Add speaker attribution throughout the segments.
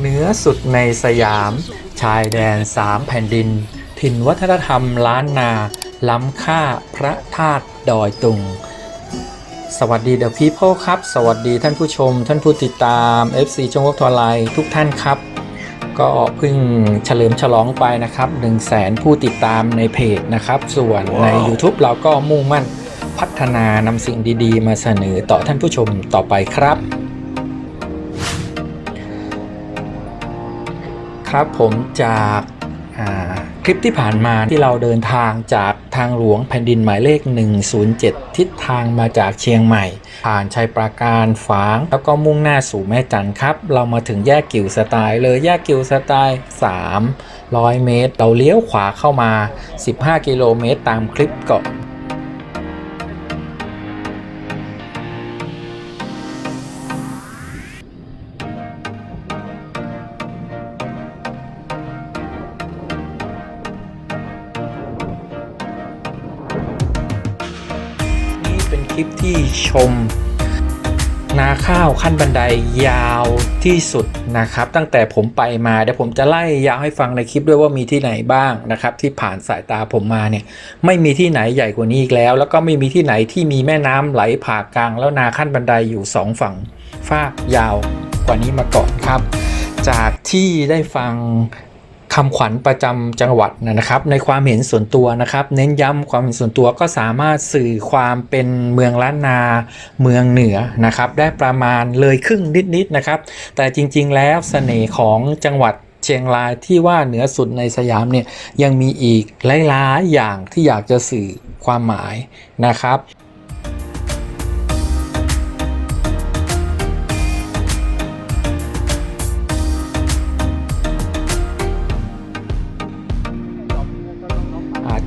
Speaker 1: เหนือสุดในสยาม ชายแดนสามแผ่นดิน ถิ่นวัฒนธรรมล้านนา ล้ำค่าพระธาตุดอยตุง สวัสดีเดอะพีเพิลครับ สวัสดีท่านผู้ชม ท่านผู้ติดตาม FC จงวกทวไลน์ทุกท่านครับ ก็เพิ่งเฉลิมฉลองไปนะครับ1 0 0 0 0แสนผู้ติดตามในเพจนะครับ ส่วนใน YouTube เราก็มุ่งมั่นพัฒนานำสิ่งดีๆ มาเสนอต่อท่านผู้ชมต่อไปครับ ครับผมจากาคลิปที่ผ่านมาที่เราเดินทางจากทางหลวงแผ่นดินหมายเลข 107 ทิศทางมาจากเชียงใหม่ ผ่านชัยปราการฝาง แล้วก็มุ่งหน้าสู่แม่จันครับ เรามาถึงแยกกิวสไตล์เลยแยกกิวสไตล์ 300 เมตร เราเลี้ยวขวาเข้ามา 15 กิโลเมตรตามคลิปก่อน ลิปที่ชม นาข้าวขั้นบันไดยาวที่สุดนะครับ ตั้งแต่ผมไปมาเดี๋ยวผมจะไล่ยาวให้ฟังในคลิปด้วยว่ามีที่ไหนบ้างนะครับ ที่ผ่านสายตาผมมาเนี่ย ไม่มีที่ไหนใหญ่กว่านี้อีกแล้ว แล้วก็ไม่มีที่ไหนที่มีแม่น้ำไหลผ่ากลาง แล้วนาขั้นบันไดอยู่สองฝั่งฟากยาวกว่านี้มาก่อนครับ จากที่ได้ฟัง คำขวัญประจำจังหวัดนะครับ ในความเห็นส่วนตัวนะครับ เน้นย้ำความเห็นส่วนตัวก็สามารถสื่อความเป็นเมืองล้านนาเมืองเหนือนะครับ ได้ประมาณเลยครึ่งนิดๆนะครับ แต่จริง ๆ แล้วเสน่ห์ของจังหวัดเชียงรายที่ว่าเหนือสุดในสยามเนี่ยยังมีอีกหลายๆอย่างที่อยากจะสื่อความหมายนะครับ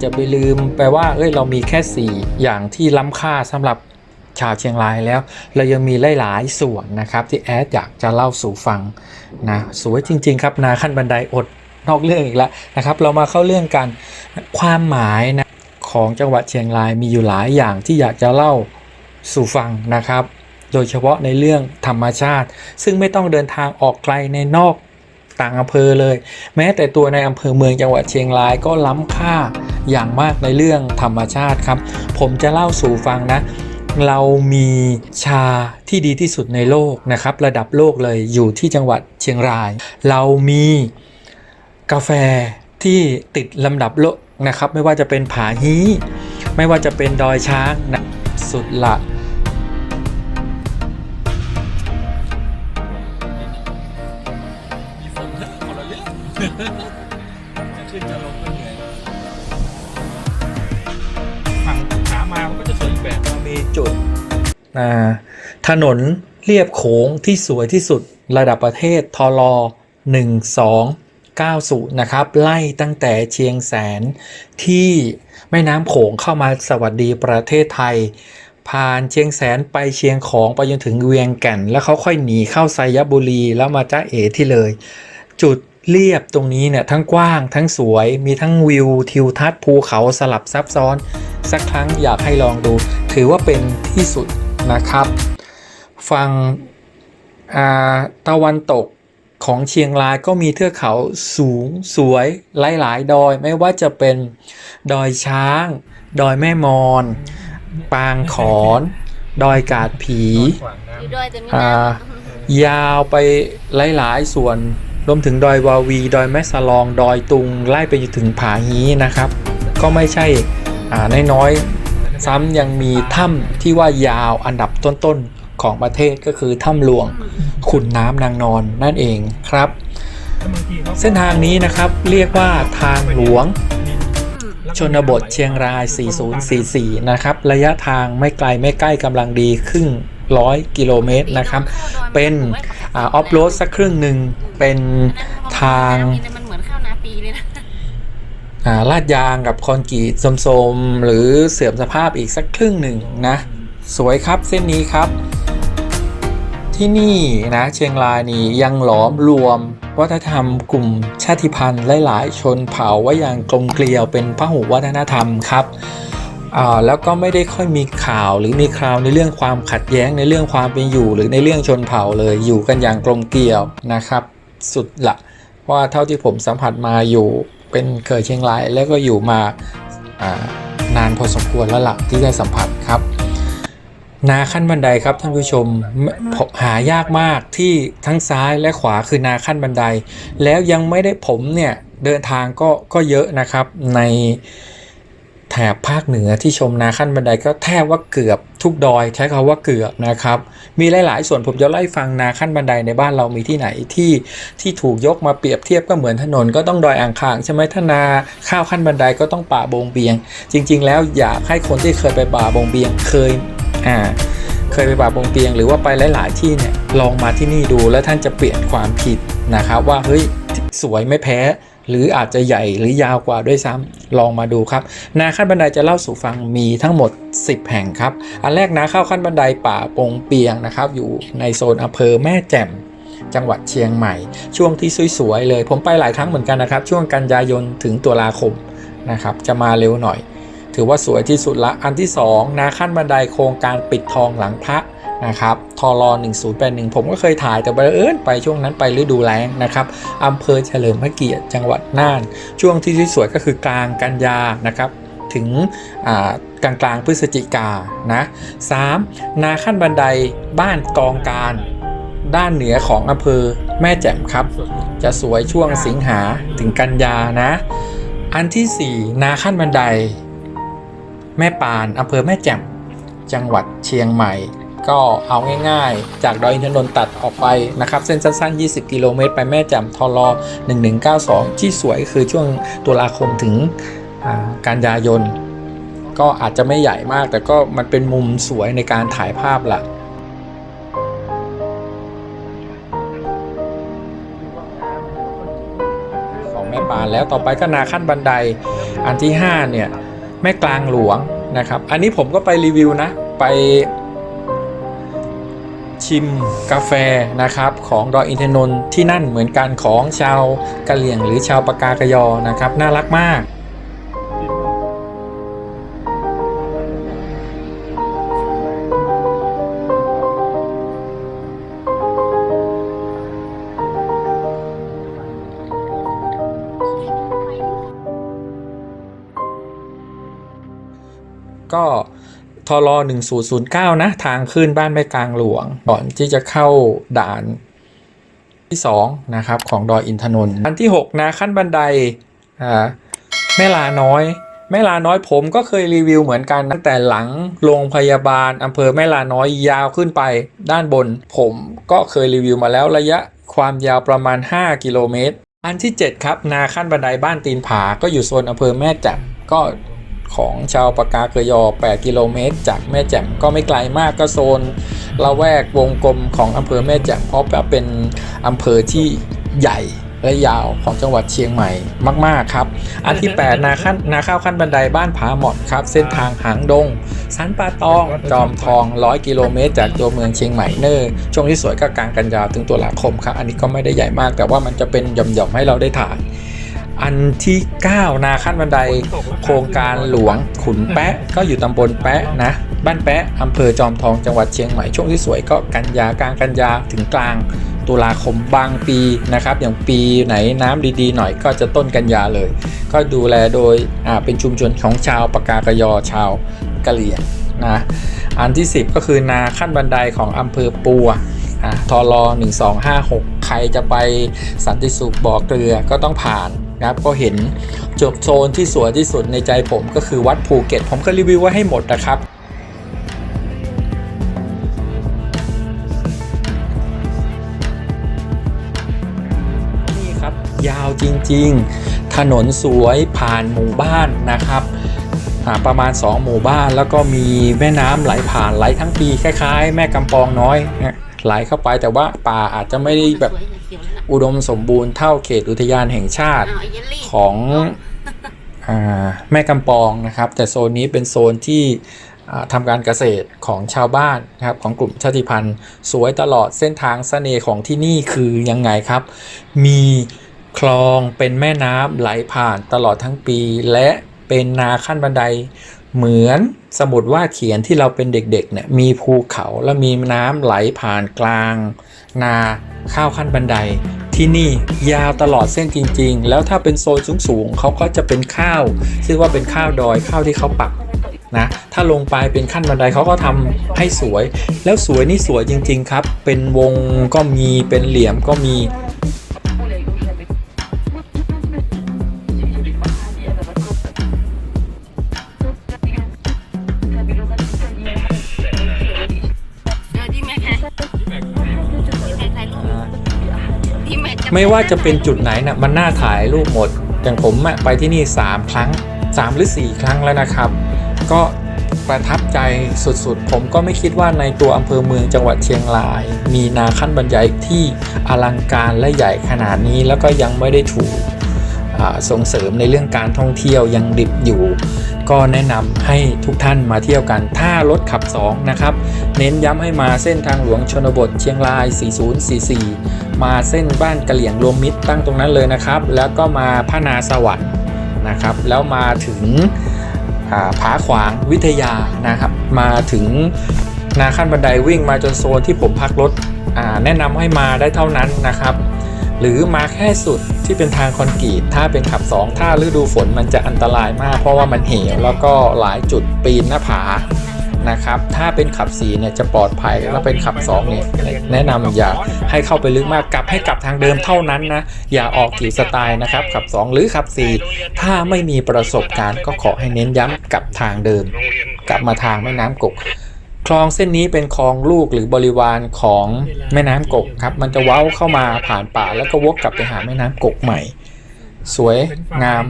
Speaker 1: อาจะไปลืมไปว่าเอ้ยเรามีแค่ 4 อย่างที่ล้ำค่าสำหรับชาวเชียงรายแล้ว เรายังมีหลายๆส่วนนะครับที่แอดอยากจะเล่าสู่ฟังนะสวยจริง ๆ ครับนาขั้นบันไดอดนอกเรื่องอีกแล้วนะครับ เรามาเข้าเรื่องกันความหมายนะของจังหวัดเชียงรายมีอยู่หลายอย่างที่อยากจะเล่าสู่ฟังนะครับ โดยเฉพาะในเรื่องธรรมชาติ ซึ่งไม่ต้องเดินทางออกไกลในนอกต่างอำเภอเลย แม้แต่ตัวในอำเภอเมืองจังหวัดเชียงรายก็ล้ำค่า อย่างมากในเรื่องธรรมชาติครับ ผมจะเล่าสู่ฟังนะ เรามีชาที่ดีที่สุดในโลกนะครับ ระดับโลกเลยอยู่ที่จังหวัดเชียงราย เรามีกาแฟที่ติดลำดับโลกนะครับ ไม่ว่าจะเป็นผาฮีไม่ว่าจะเป็นดอยช้างนะสุดละ
Speaker 2: มีฝนนะคนละเรื่องจะขึ้นจะลง จุ
Speaker 1: ด ถนนเรียบโขงที่สวยที่สุดระดับประเทศทลอ1290 นะครับ ไล่ตั้งแต่เชียงแสนที่แม่น้ำโขงเข้ามาสวัสดีประเทศไทย ผ่านเชียงแสนไปเชียงของไปจนถึงเวียงแก่น แล้วเขาค่อยหนีเข้าไซยบุรีแล้วมาจ้าเอที่เลย จุด เรียบตรงนี้เนี่ยทั้งกว้างทั้งสวยมีทั้งวิวทิวทัศน์ภูเขาสลับซับซ้อน สักครั้งอยากให้ลองดู ถือว่าเป็นที่สุดนะครับ ฝั่งอ่าตะวันตกของเชียงรายก็มีเทือกเขาสูงสวยหลายๆ ดอย ไม่ว่าจะเป็นดอยช้าง ดอยแม่มอน ปางขอน ดอยกาดผี
Speaker 2: ขวางน้
Speaker 3: อยู่ด้วยจะมี
Speaker 1: อ่า
Speaker 3: น้ำ
Speaker 1: ยาวไปหลายๆส่วน รวมถึงดอยวาวี ดอยแม่สลอง ดอยตุง ไล่ไปจนถึงผาฮีนะครับ ก็ไม่ใช่อ่าน้อยๆ ซ้ำยังมีถ้ำที่ว่ายาวอันดับต้นๆ ของประเทศก็คือถ้ำหลวงขุนน้ำนางนอนนั่นเองครับ เส้นทางนี้นะครับเรียกว่าทางหลวง ชนบทเชียงราย 4044 นะครับ ระยะทางไม่ไกลไม่ใกล้กำลังดีครึ่ง ร้อยกิโลเมตรนะครับ เป็นออฟโรดสักครึ่งหนึ่งเป็นทาง
Speaker 3: มันเหมือนข้าวนาปีเลยนะ
Speaker 1: อ่าลาดยางกับคอนกรีตโสมๆหรือเสื่อมสภาพอีกสักครึ่งหนึ่งนะ สวยครับเส้นนี้ครับ ที่นี่นะเชียงรายนี่ยังหลอมรวมวัฒนธรรมกลุ่มชาติพันธุ์หลาย ๆ ชนเผ่าไว้อย่างกลมเกลียวเป็นพหุวัฒนธรรมครับ แล้วก็ไม่ได้ค่อยมีข่าวหรือมีคราวในเรื่องความขัดแย้งในเรื่องความเป็นอยู่ หรือในเรื่องชนเผ่าเลยอยู่กันอย่างกลมเกลียวนะครับ สุดละเพราะว่าเท่าที่ผมสัมผัสมาอยู่เป็นเคยเชียงราย แล้วก็อยู่มาานานพอสมควรแล้วละที่ได้สัมผัสครับนาขั้นบันไดครับท่านผู้ชมไม่ผมหายากมากที่ทั้งซ้ายและขวาคือนาขั้นบันได แล้วยังไม่ได้ผมเนี่ยเดินทางก็ก็เยอะนะครับใน แถบภาคเหนือที่ชมนาขั้นบันไดก็แทบว่าเกือบทุกดอย ใช้คำว่าเกือบนะครับ มีหลาย ๆ ส่วนผมจะไล่ฟังนาขั้นบันไดในบ้านเรามีที่ไหนที่ที่ถูกยกมาเปรียบเทียบก็เหมือนถนนก็ต้องดอยอ่างขางใช่ไหมถ้านาข้าวขั้นบันไดก็ต้องป่าบงเบียง จริง ๆ แล้วอยากให้คนที่เคยไปป่าบงเบียงเคยอ่าเคยไปป่าบงเปียง หรือว่าไปหลาย ๆ ที่เนี่ยลองมาที่นี่ดูแล้วท่านจะเปลี่ยนความคิดนะครับว่าเฮ้ย สวยไม่แพ้ หรืออาจจะใหญ่หรือยาวกว่าด้วยซ้ำลองมาดูครับ นาขั้นบันไดจะเล่าสู่ฟังมีทั้งหมด 10 แห่งครับ อันแรกนาเข้าขั้นบันไดป่าปงเปียงนะครับ อยู่ในโซนอำเภอแม่แจ่มจังหวัดเชียงใหม่ ช่วงที่สวยๆเลย ผมไปหลายครั้งเหมือนกันนะครับ ช่วงกันยายนถึงตุลาคมนะครับ จะมาเร็วหน่อย ถือว่าสวยที่สุดละ อันที่ 2 นาขั้นบันไดโครงการปิดทองหลังพระ นะครับทร1081 ผมก็เคยถ่ายแต่บังเอิญไปช่วงนั้นไปฤดูแล้งนะครับอำเภอเฉลิมพระเกียรติจังหวัดน่าน ช่วงที่สวยก็คือกลางกันยานะครับถึงกลางกลางพฤศจิกานะ 3. นาขั้นบันไดบ้านกองการด้านเหนือของอำเภอแม่แจ่มครับ จะสวยช่วงสิงหาถึงกันยานะ อันที่ 4 นาขั้นบันได แม่ปานอำเภอแม่แจ่มจังหวัดเชียงใหม่ ก็เอาง่ายๆ จากดอยอินทนนท์ตัดออกไปนะครับเส้นสั้นๆ 20 กิโลเมตร ไปแม่แจ่มทอรอ1192 ที่สวยคือช่วงตุลาคมถึงกันยายน ก็อาจจะไม่ใหญ่มาก แต่ก็มันเป็นมุมสวยในการถ่ายภาพละของแม่ปานแล้วต่อไปก็นาขั้นบันไดอันที่ 5 เนี่ย แม่กลางหลวงนะครับ อันนี้ผมก็ไปรีวิวนะ ไป ชิมกาแฟนะครับของดอยอินทนนท์ที่นั่นเหมือนกันของชาวกะเหรี่ยงหรือชาวปากากยอนะครับ น่ารักมาก ร1009 นะ ทางขึ้นบ้านแม่กลางหลวง ก่อนที่จะเข้าด่านที่2นะครับของดอยอินทนนท์อันที่ 6 นะ ขั้นบันไดอ่าแม่ลาน้อยแม่ลาน้อยผมก็เคยรีวิวเหมือนกันตั้งแต่หลังโรงพยาบาลอำเภอแม่ลาน้อยยาวขึ้นไปด้านบน ผมก็เคยรีวิวมาแล้วระยะความยาวประมาณ 5 กิโลเมตร อันที่ 7 ครับ นาขั้นบันไดบ้านตีนผาก็อยู่โซนอำเภอแม่แจ่มก็ ของชาวปากาเกยอ 8 กิโลเมตร จากแม่แจ่มก็ไม่ไกลมากก็โซนละแวกวงกลมของอำเภอแม่แจ่มเพราะเป็นอำเภอที่ใหญ่และยาวของจังหวัดเชียงใหม่มาก ๆ ครับ อันที่ 8 นาขั้นนาข้าวขั้นบันไดบ้านผาหมอดครับ เส้นทางหางดง สันป่าตอง จอมทอง 100 กิโลเมตร จากตัวเมืองเชียงใหม่เนอร์ช่วงที่สวยก็กลางกันยาวถึงตุลาคมครับ อันนี้ก็ไม่ได้ใหญ่มากแต่ว่ามันจะเป็นหย่อมๆให้เราได้ถ่าย อันที่ 9 นาขั้นบันได โครงการหลวงขุนแปะก็อยู่ตำบลแปะนะบ้านแปะอำเภอจอมทองจังหวัดเชียงใหม่ช่วงที่สวยก็กันยากลางกันยาถึงกลางตุลาคมบางปีนะครับ อย่างปีไหนน้ำดีๆ หน่อยก็จะต้นกันยาเลย ก็ดูแลโดยเป็นชุมชนของชาวปากากยอชาวกะเหรี่ยงนะอันที่ 10 ก็คือนาขั้นบันไดของอำเภอปัวอ่าทร1256 ใครจะไปสันติสุขบ่อเกลือก็ต้องผ่าน นะครับก็เห็นจบโซนที่สวยที่สุดในใจผมก็คือวัดภูเก็ต ผมก็รีวิวไว้ให้หมดนะครับนี่ครับยาวจริงๆ ถนนสวยผ่านหมู่บ้านนะครับประมาณ 2 หมู่บ้านแล้วก็มีแม่น้ำไหลผ่านไหลทั้งปีคล้ายๆ แม่กำปองน้อยนี่ย ไหลเข้าไปแต่ว่าป่าอาจจะไม่ได้แบบอุดมสมบูรณ์เท่าเขตอุทยานแห่งชาติของอาแม่กำปองนะครับ แต่โซนนี้เป็นโซนที่อ่าทำการเกษตรของชาวบ้านนะครับของกลุ่มชาติพันธุ์ สวยตลอดเส้นทางเสน่ห์ของที่นี่คือยังไงครับ มีคลองเป็นแม่น้ำไหลผ่านตลอดทั้งปี และเป็นนาขั้นบันได เหมือนสมุดว่าดเขียนที่เราเป็นเด็กๆเนี่ยมีภูเขาและมีน้ำไหลผ่านกลาง นาข้าวขั้นบันได ที่นี่ยาวตลอดเส้นจริง ๆ แล้วถ้าเป็นโซนสูงๆเขาก็จะเป็นข้าวซึ่งว่าเป็นข้าวดอยข้าวที่เขาปักนะถ้าลงไปเป็นขั้นบันไดเขาก็ทำให้สวย แล้วสวยนี่สวยจริง ๆ ครับ เป็นวงก็มีเป็นเหลี่ยมก็มี ไม่ว่าจะเป็นจุดไหนนะมันน่าถ่ายรูปหมด อย่างผมอะไปที่นี่ 3 ครั้ง 3 หรือ 4 ครั้งแล้วนะครับ ก็ประทับใจสุดๆ ผมก็ไม่คิดว่าในตัวอำเภอเมืองจังหวัดเชียงราย มีนาขั้นบรรยายที่อลังการและใหญ่ขนาดนี้แล้วก็ยังไม่ได้ถูกส่งเสริมในเรื่องการท่องเที่ยวยังดิบอยู่ ก็แนะนำให้ทุกท่านมาเที่ยวกัน ถ้ารถขับ 2 นะครับ เน้นย้ำให้มาเส้นทางหลวงชนบทเชียงราย 4044 มาเส้นบ้านกะเหลี่ยงรวมมิตรตั้งตรงนั้นเลยนะครับ แล้วก็มาพระนาสวรรค์นะครับ แล้วมาถึงผาขวางวิทยานะครับ มาถึงนาขั้นบันไดวิ่งมาจนโซนที่ผมพักรถแนะนำให้มาได้เท่านั้นนะครับ หรือมาแค่สุดที่เป็นทางคอนกรีต ถ้าเป็นขับ 2 ถ้าฤดูฝนมันจะอันตรายมาก เพราะว่ามันเหวแล้วก็หลายจุดปีนหน้าผานะครับ ถ้าเป็นขับ4เนี่ยจะปลอดภัย แล้วเป็นขับ2เนี่ยแนะนำอย่าให้เข้าไปลึกมากกลับให้กลับทางเดิมเท่านั้นนะ อย่าออกกี่สไตล์นะครับ ขับ 2 หรือขับ 4 ถ้าไม่มีประสบการณ์ก็ขอให้เน้นย้ำกลับทางเดิม กลับมาทางแม่น้ำกก ลองเส้นนี้เป็นคลองลูกหรือบริวารของแม่น้ำกกครับ มันจะเว้าเข้ามาผ่านป่าแล้วก็วกกลับไปหาแม่น้ำกกใหม่ สวยงาม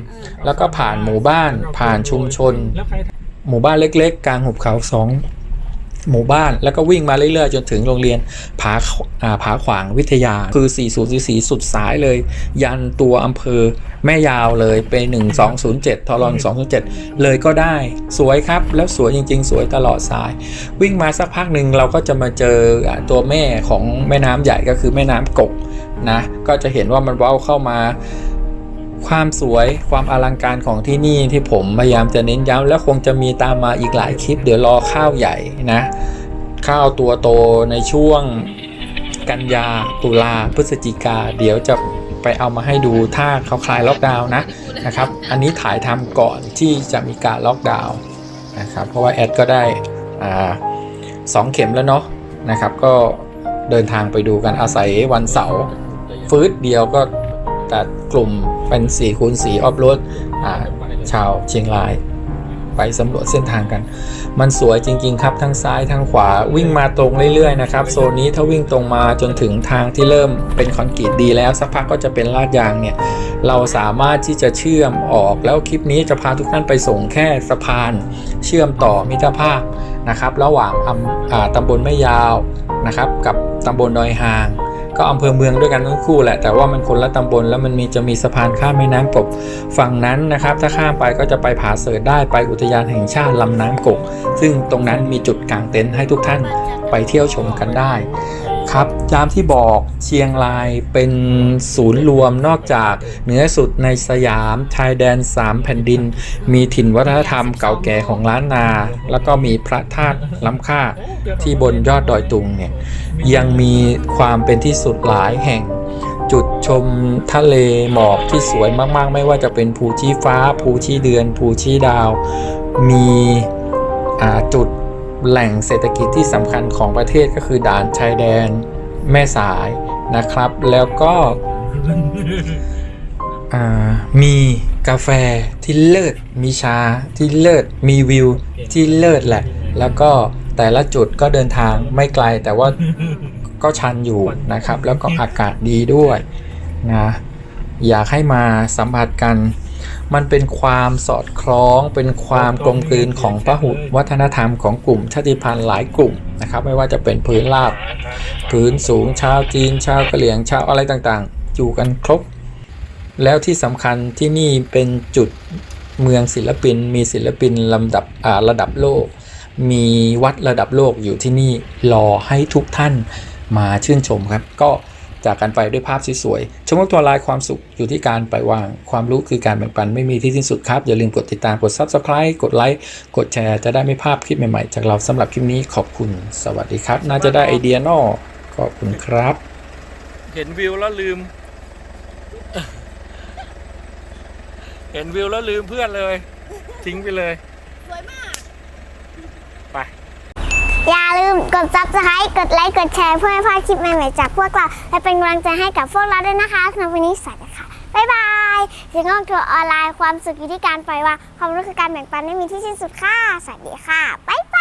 Speaker 1: แล้วก็ผ่านหมู่บ้านผ่านชุมชน หมู่บ้านเล็ก ๆ กลางหุบเขาสอง หมู่บ้านแล้วก็วิ่งมาเรื่อยๆ จนถึงโรงเรียนผาอ่าผาขวางวิทยา คือ 4044 สุดสายเลย ยันตัวอำเภอแม่ยาวเลยไป1207 ทร1207 เลยก็ได้สวยครับ แล้วสวยจริง ๆ สวยตลอดสาย วิ่งมาสักพักหนึ่งเราก็จะมาเจอตัวแม่ของแม่น้ำใหญ่ก็คือแม่น้ำกกนะก็จะเห็นว่ามันว้าเข้ามา ความสวยความอลังการของที่นี่ที่ผมพยายามจะเน้นย้ำและคงจะมีตามมาอีกหลายคลิป เดี๋ยวรอข้าวใหญ่นะ ข้าวตัวโตในช่วงกันยาตุลาพฤศจิกา เดี๋ยวจะไปเอามาให้ดูถ้าเขาคลายล็อกดาวน์นะนะครับ อันนี้ถ่ายทำก่อนที่จะมีการล็อกดาวน์นะครับ เพราะว่าแอดก็ได้อ่าสองเข็มแล้วเนาะนะครับ ก็เดินทางไปดูกันอาศัยวันเสาร์ฟืดเดียวก็ ตัดกลุ่มเป็น4คูณ4ออฟโรดชาวเชียงราย ไปสำรวจเส้นทางกัน มันสวยจริง ๆ ครับทั้งซ้ายทั้งขวาวิ่งมาตรงเรื่อยๆนะครับโซนนี้ถ้าวิ่งตรงมาจนถึงทางที่เริ่มเป็นคอนกรีตดีแล้วสักพักก็จะเป็นลาดยางเนี่ยเราสามารถที่จะเชื่อมออกแล้วคลิปนี้จะพาทุกท่านไปส่งแค่สะพาน เชื่อมต่อมิตรภาพนะครับ ระหว่างอำอ่าตำบลแม่ยาวนะครับ กับตำบลดอยหาง ก็อำเภอเมืองด้วยกันทั้งคู่แหละ แต่ว่ามันคนละตำบลแล้วมันมีจะมีสะพานข้ามแม่น้ำกบฝั่งนั้นนะครับ ถ้าข้ามไปก็จะไปผาเสดได้ไปอุทยานแห่งชาติลำน้ำกก ซึ่งตรงนั้นมีจุดกางเต็นท์ให้ทุกท่านไปเที่ยวชมกันได้ ครับตามที่บอกเชียงรายเป็นศูนย์รวมนอกจากเหนือสุดในสยามชายแดนสามแผ่นดิน มีถิ่นวัฒนธรรมเก่าแก่ของล้านนา แล้วก็มีพระธาตุล้ำค่าที่บนยอดดอยตุงเนี่ยยังมีความเป็นที่สุดหลายแห่งจุดชมทะเลหมอกที่สวยมาก ๆ ไม่ว่าจะเป็นภูชี้ฟ้า ภูชี้เดือน ภูชี้ดาว มีจุด แหล่งเศรษฐกิจที่สำคัญของประเทศก็คือด่านชายแดนแม่สายนะครับ แล้วก็มีกาแฟที่เลิศ มีชาที่เลิศ มีวิวที่เลิศแหละ แล้วก็แต่ละจุดก็เดินทางไม่ไกลแต่ว่าก็ชันอยู่นะครับ แล้วก็อากาศดีด้วยนะอยากให้มาสัมผัสกัน มันเป็นความสอดคล้อง เป็นความกลมกลืนของพหุวัฒนธรรมของกลุ่มชาติพันธุ์หลายกลุ่มนะครับไม่ว่าจะเป็นพื้นราบพื้นสูงชาวจีน ชาวกะเหรี่ยงชาวอะไรต่างๆ อยู่กันครบ แล้วที่สำคัญที่นี่เป็นจุดเมืองศิลปิน มีศิลปินลำดับอ่าระดับโลก มีวัดระดับโลกอยู่ที่นี่รอให้ทุกท่านมาชื่นชมครับก็ จากกันไปด้วยภาพสวยๆชมว่าตัวลายความสุขอยู่ที่การปล่อยวาง ความรู้คือการแบ่งปันไม่มีที่สิ้นสุดครับ อย่าลืมกดติดตามกด Subscribe กดไลค์กดแชร์จะได้ไม่พลาดคลิปใหม่ๆ จากเราสำหรับคลิปนี้ขอบคุณ สวัสดีครับ น่าจะได้ไอเดียเนอะขอบคุณครับ
Speaker 2: เห็นวิวแล้วลืม
Speaker 1: เห็นวิวแล้วลืมเพื่อนเลย ทิ้งไปเลย
Speaker 3: สวยมาก
Speaker 1: ไป
Speaker 4: อย่าลืมกด subscribe กดไลค์กดแชร์เพื่อให้พลาดคลิปใหม่ๆจากพวกเรา และเป็นกำลังใจให้กับพวกเราด้วยนะคะสำหรับวันนี้สวัสดีค่ะ บ๊ายบายถึงของทัวร์ออนไลน์ความสุขอยู่ที่การปล่อยวางความรู้คือการแบ่งปันไม่มีที่สิ้นสุดค่ะ สวัสดีค่ะ บ๊ายบาย